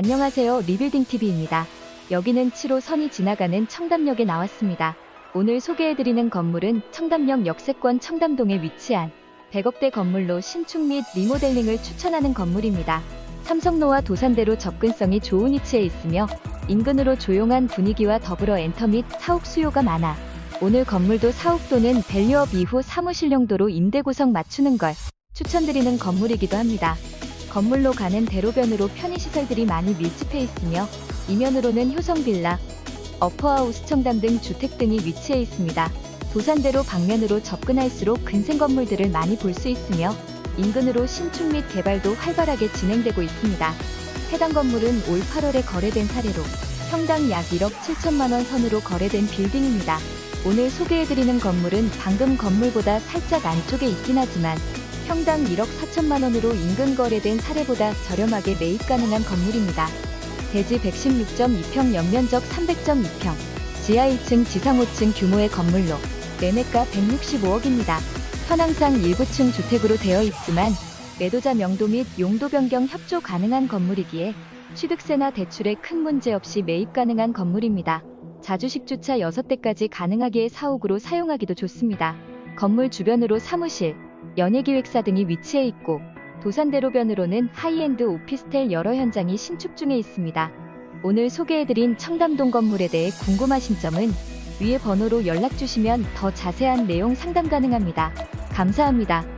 안녕하세요. 리빌딩TV입니다. 여기는 7호 선이 지나가는 청담역에 나왔습니다. 오늘 소개해드리는 건물은 청담역 역세권 청담동에 위치한 100억대 건물로 신축 및 리모델링을 추천하는 건물입니다. 삼성로와 도산대로 접근성이 좋은 위치에 있으며 인근으로 조용한 분위기와 더불어 엔터 및 사옥 수요가 많아 오늘 건물도 사옥 또는 밸류업 이후 사무실 용도로 임대 구성 맞추는 걸 추천드리는 건물이기도 합니다. 건물로 가는 대로변으로 편의시설들이 많이 밀집해 있으며 이면으로는 효성빌라, 어퍼하우스 청담 등 주택 등이 위치해 있습니다. 도산대로 방면으로 접근할수록 근생 건물들을 많이 볼 수 있으며 인근으로 신축 및 개발도 활발하게 진행되고 있습니다. 해당 건물은 올 8월에 거래된 사례로 평당 약 1억 7천만 원 선으로 거래된 빌딩입니다. 오늘 소개해드리는 건물은 방금 건물보다 살짝 안쪽에 있긴 하지만 평당 1억 4천만 원으로 인근 거래된 사례보다 저렴하게 매입 가능한 건물입니다. 대지 116.2평 연면적 300.2평, 지하 1층 지상 5층 규모의 건물로 매매가 165억입니다. 현황상 일부층 주택으로 되어 있지만 매도자 명도 및 용도 변경 협조 가능한 건물이기에 취득세나 대출에 큰 문제 없이 매입 가능한 건물입니다. 자주식 주차 6대까지 가능하기에 사옥으로 사용하기도 좋습니다. 건물 주변으로 사무실, 연예기획사 등이 위치해 있고 도산대로변으로는 하이엔드 오피스텔 여러 현장이 신축 중에 있습니다. 오늘 소개해드린 청담동 건물에 대해 궁금하신 점은 위의 번호로 연락 주시면 더 자세한 내용 상담 가능합니다. 감사합니다.